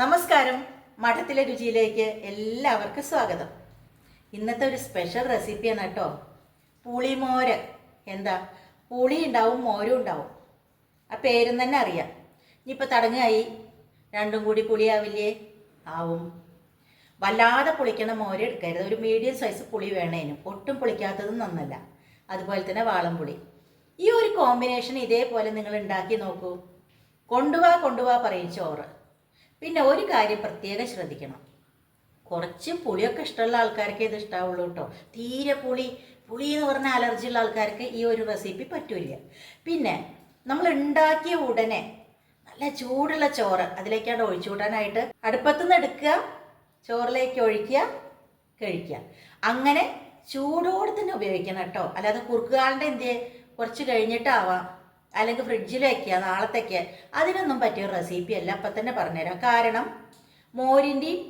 നമസ്കാരം. മഠത്തിലെ രുചിയിലേക്ക് എല്ലാവർക്കും സ്വാഗതം. ഇന്നത്തെ ഒരു സ്പെഷ്യൽ റെസിപ്പിയാണ് കേട്ടോ. പുളിമോര്. എന്താ? പുളി ഉണ്ടാവും മോരും ഉണ്ടാവും. ആ പേരും തന്നെ അറിയാം. ഇനിയിപ്പോൾ തടങ്ങായി രണ്ടും കൂടി പുളിയാവില്ലേ? ആവും. വല്ലാതെ പുളിക്കണ മോര് എടുക്കരുത്. ഒരു മീഡിയം സൈസ് പുളി വേണേനും. ഒട്ടും പുളിക്കാത്തതും നന്നല്ല. അതുപോലെ തന്നെ വാളംപുളി ഈ ഒരു കോമ്പിനേഷൻ ഇതേപോലെ നിങ്ങൾ ഉണ്ടാക്കി നോക്കൂ. കൊണ്ടുവാ കൊണ്ടുവാ പറയും ചോറ്. പിന്നെ ഒരു കാര്യം പ്രത്യേകം ശ്രദ്ധിക്കണം. കുറച്ച് പുളിയൊക്കെ ഇഷ്ടമുള്ള ആൾക്കാർക്ക് ഇത് ഇഷ്ടാവുള്ളൂ കേട്ടോ. തീരെ പുളി പുളി എന്ന് പറഞ്ഞ അലർജി ഉള്ള ആൾക്കാർക്ക് ഈ ഒരു റെസിപ്പി പറ്റൂല പിന്നെ നമ്മൾ ഉണ്ടാക്കിയ ഉടനെ നല്ല ചൂടുള്ള ചോറ് അതിലേക്കാണ് ഒഴിച്ചു വിടാനായിട്ട് അടുപ്പത്തുനിന്ന് എടുക്കുക ചോറിലേക്ക് ഒഴിക്കുക കഴിക്കുക. അങ്ങനെ ചൂടോടെ തന്നെ ഉപയോഗിക്കണം കേട്ടോ. അല്ലാതെ കുറുക്കുകാലിന്റെ എന്ത് കുറച്ച് കഴിഞ്ഞിട്ടാവാം. അല്ലെങ്കിൽ ഫ്രിഡ്ജിൽ വെക്കുക നാളത്തേക്ക് അതിനൊന്നും പറ്റിയ റെസിപ്പി അല്ല. അപ്പം തന്നെ പറഞ്ഞുതരാം. കാരണം മോരിന്റെയും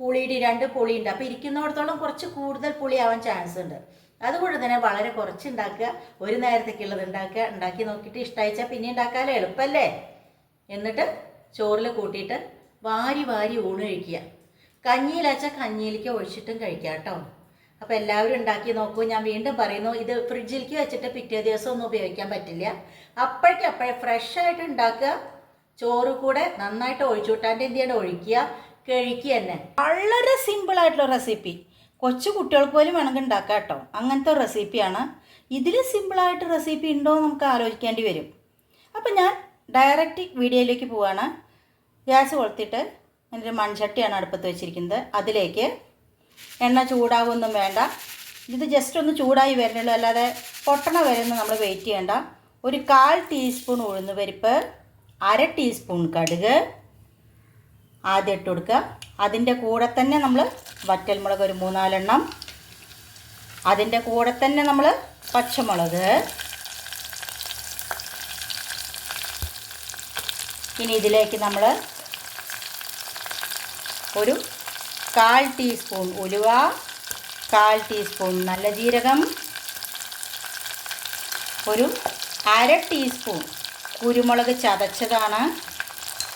പുളിയുടെയും രണ്ട് പുളിയുണ്ട്. അപ്പോൾ ഇരിക്കുന്നിടത്തോളം കുറച്ച് കൂടുതൽ പുളി ആവാൻ ചാൻസ് ഉണ്ട്. അതുകൊണ്ട് തന്നെ വളരെ കുറച്ച് ഉണ്ടാക്കുക. ഒരു നേരത്തേക്കുള്ളത് ഉണ്ടാക്കുക. ഉണ്ടാക്കി നോക്കിയിട്ട് ഇഷ്ടമായിച്ചാൽ പിന്നെ ഉണ്ടാക്കാലോ. എളുപ്പമല്ലേ എന്നിട്ട് ചോറിൽ കൂട്ടിയിട്ട് വാരി വാരി ഊണ് കഴിക്കുക. കഞ്ഞിയിലാച്ചാൽ കഞ്ഞിയിലേക്ക് ഒഴിച്ചിട്ടും കഴിക്കാം കേട്ടോ. അപ്പോൾ എല്ലാവരും ഉണ്ടാക്കി നോക്കൂ. ഞാൻ വീണ്ടും പറയുന്നു ഇത് ഫ്രിഡ്ജിലേക്ക് വെച്ചിട്ട് പിറ്റേ ദിവസം ഒന്നും ഉപയോഗിക്കാൻ പറ്റില്ല. അപ്പോഴേക്കും അപ്പോഴേ ഫ്രഷ് ആയിട്ട് ഉണ്ടാക്കുക. ചോറ് കൂടെ നന്നായിട്ട് ഒഴിച്ചുവിട്ടാന്റെ എന്ത് ചെയ്യണം? ഒഴിക്കുക. കഴിക്കുക തന്നെ. വളരെ സിമ്പിൾ ആയിട്ടുള്ള റെസിപ്പി കൊച്ചു കുട്ടികൾക്ക് പോലും വേണമെങ്കിൽ ഉണ്ടാക്കാം കേട്ടോ. അങ്ങനത്തെ റെസിപ്പിയാണ് ഇതിൽ സിമ്പിളായിട്ട് റെസിപ്പി ഉണ്ടോ നമുക്ക് ആലോചിക്കേണ്ടി വരും. അപ്പോൾ ഞാൻ ഡയറക്റ്റ് വീഡിയോയിലേക്ക് പോവാണ്. ഗ്യാസ് കൊളുത്തിട്ട് ഒരു മൺചട്ടിയാണ് അടുപ്പത്ത് വെച്ചിരിക്കുന്നത്. അതിലേക്ക് എണ്ണ ചൂടാവൊന്നും വേണ്ട. ഇത് ജസ്റ്റ് ഒന്ന് ചൂടായി വരുന്നുള്ളൂ. അല്ലാതെ പൊട്ടണ വരുന്ന നമ്മൾ വെയിറ്റ് ചെയ്യണ്ട. ഒരു കാൽ ടീസ്പൂൺ ഉഴുന്ന് പരിപ്പ് അര ടീസ്പൂൺ കടുക് ആദ്യം ഇട്ട് കൊടുക്കുക. അതിന്റെ കൂടെ തന്നെ നമ്മൾ വറ്റൽമുളക് ഒരു മൂന്നാലെണ്ണം. അതിന്റെ കൂടെ തന്നെ നമ്മൾ പച്ചമുളക്. ഇനി ഇതിലേക്ക് നമ്മൾ ഒരു കാൽ ടീസ്പൂൺ ഉലുവ കാൽ ടീസ്പൂൺ നല്ല ജീരകം ഒരു അര ടീസ്പൂൺ കുരുമുളക് ചതച്ചതാണ്.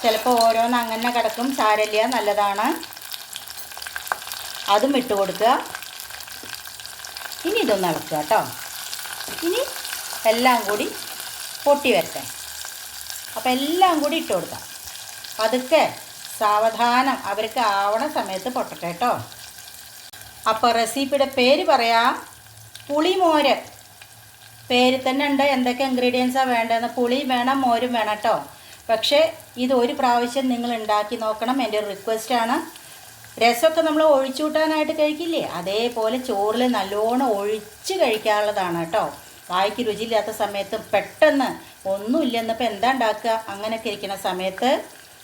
ചിലപ്പോൾ ഓരോന്ന് അങ്ങനെ കിടക്കും സാരല്ല നല്ലതാണ്. അതും ഇട്ട് കൊടുക്കുക. ഇനി ഇതൊന്ന് ഇളക്കുക കേട്ടോ. ഇനി എല്ലാം കൂടി പൊട്ടി വരട്ടെ. അപ്പോൾ എല്ലാം കൂടി ഇട്ട് കൊടുക്കാം. പതുക്കെ സാവധാനം. അവർക്ക് ആവണ സമയത്ത് പൊട്ടട്ടെ കേട്ടോ അപ്പോൾ റെസിപ്പിയുടെ പേര് പറയാം. പുളിമോര്. പേര് തന്നെ ഉണ്ട്. എന്തൊക്കെ ഇൻഗ്രീഡിയൻസാണ് വേണ്ടതെന്ന് പുളി വേണം മോരും വേണം കേട്ടോ പക്ഷേ ഇത് ഒരു പ്രാവശ്യം നിങ്ങൾ ഉണ്ടാക്കി നോക്കണം. എന്റെ ഒരു റിക്വസ്റ്റാണ് രസമൊക്കെ നമ്മൾ ഒഴിച്ചു കൂട്ടാനായിട്ട് കഴിക്കില്ലേ? അതേപോലെ ചോറിൽ നല്ലോണം ഒഴിച്ച് കഴിക്കാനുള്ളതാണ് കേട്ടോ വായിക്ക് രുചിയില്ലാത്ത സമയത്ത് പെട്ടെന്ന് ഒന്നുമില്ലെന്നിപ്പോൾ എന്താ ഉണ്ടാക്കുക? അങ്ങനെയൊക്കെ ഇരിക്കുന്ന സമയത്ത്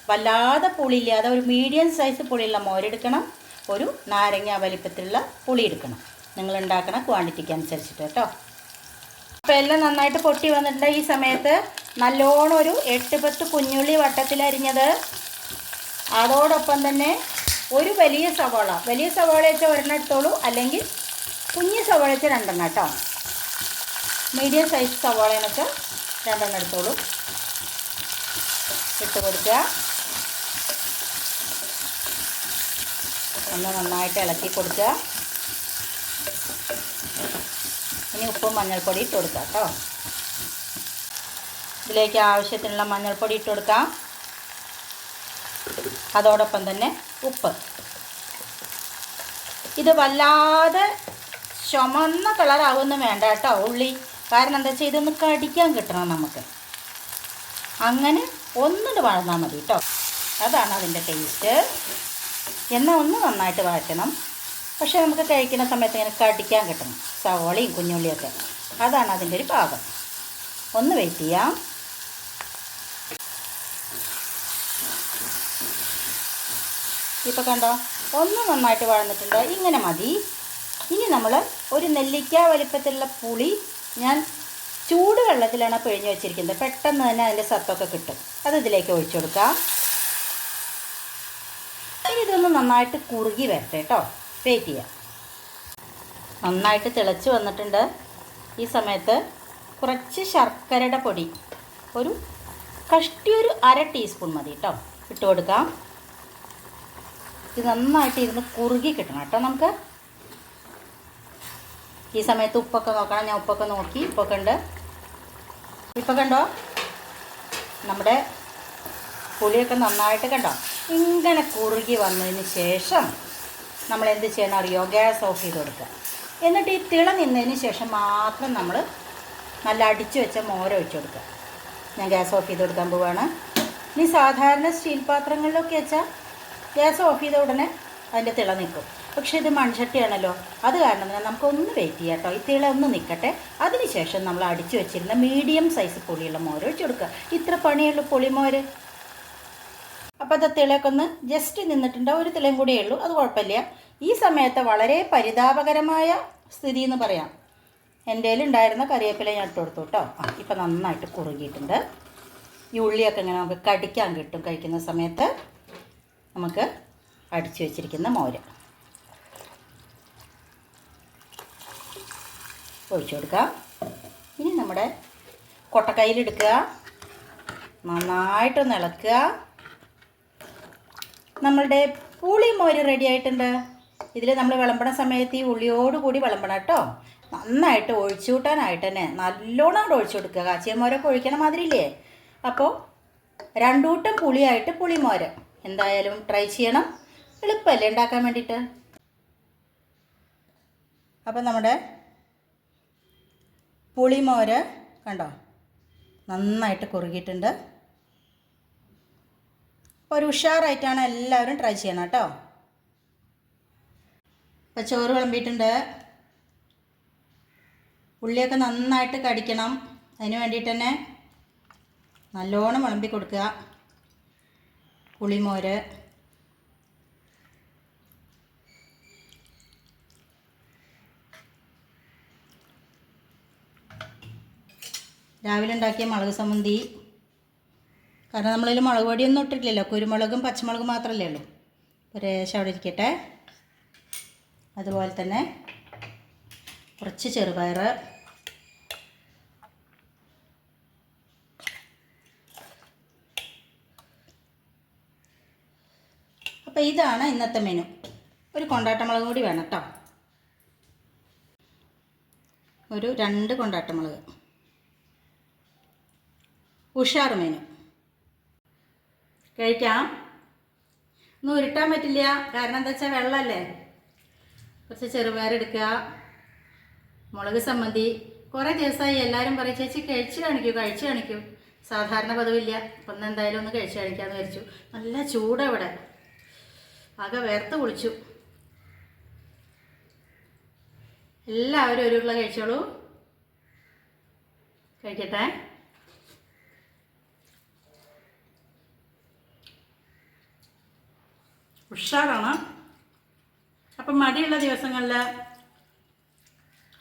വല്ലാതെ പുളിയില്ലാതെ ഒരു മീഡിയം സൈസ് പുളിയുള്ള മോരെടുക്കണം. ഒരു നാരങ്ങ വലിപ്പത്തിലുള്ള പുളി എടുക്കണം നിങ്ങൾ ഉണ്ടാക്കണ ക്വാണ്ടിറ്റിക്ക് അനുസരിച്ചിട്ട് കേട്ടോ അപ്പോൾ എല്ലാം നന്നായിട്ട് പൊട്ടി വന്നിട്ടുണ്ട് ഈ സമയത്ത്. നല്ലോണം ഒരു എട്ട് പത്ത് കുഞ്ഞുള്ളി വട്ടത്തിലരിഞ്ഞത് അതോടൊപ്പം തന്നെ ഒരു വലിയ സവാള. വലിയ സവാള വെച്ചാൽ ഒരെണ്ണം എടുത്തോളൂ. അല്ലെങ്കിൽ കുഞ്ഞു സവാള വെച്ചാൽ രണ്ടെണ്ണം കേട്ടോ മീഡിയം സൈസ് സവാളയെന്ന് വെച്ചാൽ രണ്ടെണ്ണം എടുത്തോളൂ. ഇട്ട് കൊടുക്കുക. ഒന്ന് നന്നായിട്ട് ഇളക്കി കൊടുക്കുക. ഇനി ഉപ്പും മഞ്ഞൾപ്പൊടി ഇട്ട് കൊടുക്കുക കേട്ടോ. ഇതിലേക്ക് ആവശ്യത്തിനുള്ള മഞ്ഞൾപ്പൊടി ഇട്ട് കൊടുക്കാം. അതോടൊപ്പം തന്നെ ഉപ്പ്. ഇത് വല്ലാതെ ചുമന്ന കളറാവുമെന്ന് വേണ്ട കേട്ടോ ഉള്ളി. കാരണം എന്താ വെച്ചാൽ ഇതൊന്ന് കടിക്കാൻ കിട്ടണം നമുക്ക്. അങ്ങനെ ഒന്നിട്ട് വളർന്നാൽ മതി കേട്ടോ. അതാണ് അതിന്റെ ടേസ്റ്റ്. എന്നാൽ ഒന്ന് നന്നായിട്ട് വഴറ്റണം. പക്ഷേ നമുക്ക് കഴിക്കുന്ന സമയത്ത് ഇങ്ങനെ കടിക്കാൻ കിട്ടണം. സവോളയും കുഞ്ഞുള്ളിയൊക്കെ. അതാണ് അതിന്റെ ഒരു പാകം. ഒന്ന് വെയിറ്റ് ചെയ്യാം. ഇപ്പോൾ കണ്ടോ? ഒന്ന് നന്നായിട്ട് വഴന്നിട്ടുണ്ട്. ഇങ്ങനെ മതി. ഇനി നമ്മൾ ഒരു നെല്ലിക്ക വലിപ്പത്തിലുള്ള പുളി ഞാൻ ചൂട് വെള്ളത്തിലാണ് പിഴിഞ്ഞ് വെച്ചിരിക്കുന്നത്. പെട്ടെന്ന് തന്നെ അതിന്റെ സത്തൊക്കെ കിട്ടും. അത് ഇതിലേക്ക് ഒഴിച്ചു കൊടുക്കാം. ഇതൊന്ന് നന്നായിട്ട് കുറുകി വരട്ടെ കേട്ടോ വെയിറ്റ് ചെയ്യാം. നന്നായിട്ട് തിളച്ച് വന്നിട്ടുണ്ട്. ഈ സമയത്ത് കുറച്ച് ശർക്കരയുടെ പൊടി ഒരു കഷ്ടി ഒരു അര ടീസ്പൂൺ മതി കേട്ടോ ഇട്ട് കൊടുക്കാം. ഇത് നന്നായിട്ട് ഇരുന്ന് കുറുകി കിട്ടണം കേട്ടോ നമുക്ക്. ഈ സമയത്ത് ഉപ്പൊക്കെ നോക്കണം. ഞാൻ ഉപ്പൊക്കെ നോക്കി. ഉപ്പൊക്കെ ഉണ്ട്. ഇപ്പൊ കണ്ടോ? നമ്മുടെ പുളിയൊക്കെ നന്നായിട്ട് കണ്ടോ? ഇങ്ങനെ കുറുകി വന്നതിന് ശേഷം നമ്മൾ എന്ത് ചെയ്യണം അറിയോ? ഗ്യാസ് ഓഫ് ചെയ്ത് കൊടുക്കുക. എന്നിട്ട് ഈ തിള നിന്നതിന് ശേഷം മാത്രം നമ്മൾ നല്ല അടിച്ചു വെച്ച മോര ഒഴിച്ച് കൊടുക്കുക. ഞാൻ ഗ്യാസ് ഓഫ് ചെയ്ത് കൊടുക്കാൻ പോവുകയാണ് ഇനി സാധാരണ സ്റ്റീൽ പാത്രങ്ങളിലൊക്കെ വെച്ചാൽ ഗ്യാസ് ഓഫ് ചെയ്ത ഉടനെ അതിന്റെ തിള നിൽക്കും. പക്ഷേ ഇത് മൺചട്ടിയാണല്ലോ. അത് കാരണം തന്നെ നമുക്കൊന്ന് വെയിറ്റ് ചെയ്യാം കേട്ടോ. ഈ തിള ഒന്ന് നിൽക്കട്ടെ അതിനുശേഷം നമ്മൾ അടിച്ചു വെച്ചിരുന്ന മീഡിയം സൈസ് പുളിയുള്ള മോര് ഒഴിച്ച് കൊടുക്കുക. ഇത്ര പണിയുള്ള പുളിമോര്. അപ്പോൾ അത് തിളയൊക്കെ ഒന്ന് ജസ്റ്റ് നിന്നിട്ടുണ്ട്. ഒരു തിളയും കൂടിയേ ഉള്ളൂ. അത് കുഴപ്പമില്ല. ഈ സമയത്ത് വളരെ പരിതാപകരമായ സ്ഥിതി എന്ന് പറയാം. എന്റെ ഉണ്ടായിരുന്ന കറിവേപ്പില ഞാൻ ഇട്ട് കൊടുത്തു കേട്ടോ. ആ ഇപ്പം നന്നായിട്ട് കുറുകിയിട്ടുണ്ട്. ഈ ഉള്ളിയൊക്കെ ഇങ്ങനെ നമുക്ക് കടിക്കാൻ കിട്ടും കഴിക്കുന്ന സമയത്ത് നമുക്ക് അടിച്ചു വെച്ചിരിക്കുന്ന മോര്. ഒഴിച്ചു കൊടുക്കാം ഇനി നമ്മുടെ കൊട്ടക്കൈയിലെടുക്കുക നന്നായിട്ടൊന്ന് ഇളക്കുക. നമ്മളുടെ പുളി മോര് റെഡി ആയിട്ടുണ്ട്. ഇതിൽ നമ്മൾ വിളമ്പണ സമയത്ത് ഈ ഉള്ളിയോട് കൂടി വിളമ്പണം കേട്ടോ. നന്നായിട്ട് ഒഴിച്ചു കൂട്ടാനായിട്ട് തന്നെ. നല്ലോണം അവിടെ ഒഴിച്ചു കൊടുക്കുക. കാച്ചിയ മോരൊക്കെ ഒഴിക്കണ മാതിരിയില്ലേ? അപ്പോൾ രണ്ടൂട്ടം പുളിയായിട്ട് പുളിമോര് എന്തായാലും ട്രൈ ചെയ്യണം. എളുപ്പമല്ലേ ഉണ്ടാക്കാൻ വേണ്ടിയിട്ട്? അപ്പോൾ നമ്മുടെ പുളിമോര് കണ്ടോ? നന്നായിട്ട് കുറുകിയിട്ടുണ്ട്. അപ്പോൾ ഒരു ഉഷാറായിട്ടാണ് എല്ലാവരും ട്രൈ ചെയ്യണം കേട്ടോ. ഇപ്പോൾ ചോറ് വിളമ്പിയിട്ടുണ്ട്. ഉള്ളിയൊക്കെ നന്നായിട്ട് കടിക്കണം. അതിന് വേണ്ടിയിട്ട് തന്നെ നല്ലോണം വിളമ്പി കൊടുക്കുക. പുളിമോര്. രാവിലെ ഉണ്ടാക്കിയ മുളക് സംബന്ധി കാരണം നമ്മളതിൽ മുളക് പൊടിയൊന്നും ഇട്ടിട്ടില്ലല്ലോ. കുരുമുളകും പച്ചമുളകും മാത്രമല്ലേ ഉള്ളൂ. ഒരു രേശം അവിടെ ഇരിക്കട്ടെ. അതുപോലെ തന്നെ കുറച്ച് ചെറുപയർ. അപ്പോൾ ഇതാണ് ഇന്നത്തെ മെനു ഒരു കൊണ്ടാട്ടമുളക് കൂടി വേണം കേട്ടോ ഒരു രണ്ട് കൊണ്ടാട്ടമുളക് ഉഷാർ മെനു കഴിക്കാം. ഒന്നും ഉരുട്ടാൻ പറ്റില്ല. കാരണം എന്താ വെച്ചാൽ വെള്ളമല്ലേ കുറച്ച് ചെറുപയറെടുക്കുക മുളക് സമ്മന്തി കുറേ ദിവസമായി എല്ലാവരും പറയും ചേച്ചി കഴിച്ച് കാണിക്കൂ കഴിച്ച് കാണിക്കൂ. സാധാരണ പതിവില്ല. ഒന്ന് എന്തായാലും ഒന്ന് കഴിച്ച് കാണിക്കാമെന്ന് വിചാരിച്ചു. നല്ല ചൂടവിടെ ആകെ വേർത്ത് കുളിച്ചു. എല്ലാവരും ഒരു ഉരുള കഴിച്ചോളൂ. കഴിക്കട്ടെ. ഉഷാറാണ്. അപ്പം മടിയുള്ള ദിവസങ്ങളിൽ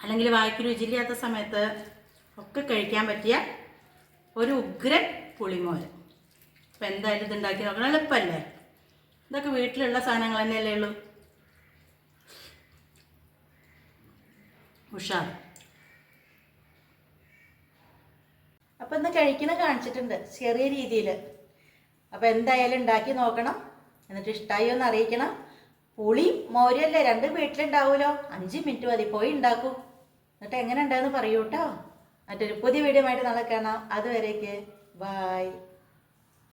അല്ലെങ്കിൽ വായ്ക്ക് രുചിയില്ലാത്ത സമയത്ത് ഒക്കെ കഴിക്കാൻ പറ്റിയ ഒരു ഉഗ്രൻ പുളിമോര്. അപ്പം എന്തായാലും ഇതുണ്ടാക്കി നോക്കണം. എളുപ്പമല്ലേ ഇതൊക്കെ വീട്ടിലുള്ള സാധനങ്ങൾ തന്നെയല്ലേ ഉള്ളൂ. ഉഷാർ. അപ്പം ഇന്ന് കഴിക്കുന്ന കാണിച്ചിട്ടുണ്ട് ചെറിയ രീതിയിൽ അപ്പോൾ എന്തായാലും ഉണ്ടാക്കി നോക്കണം. എന്നിട്ട് ഇഷ്ടമായി ഒന്ന് അറിയിക്കണം. പുളി മോരല്ലേ രണ്ട് വീട്ടിലുണ്ടാവുമല്ലോ. അഞ്ച് മിനിറ്റ് മതി പോയി ഉണ്ടാക്കൂ. എന്നിട്ട് എങ്ങനെ ഉണ്ടായെന്ന് പറയൂ കേട്ടോ. മറ്റൊരു പുതിയ വീഡിയോ ആയിട്ട് നാളെ കാണാം. അതുവരേക്ക് ബായ്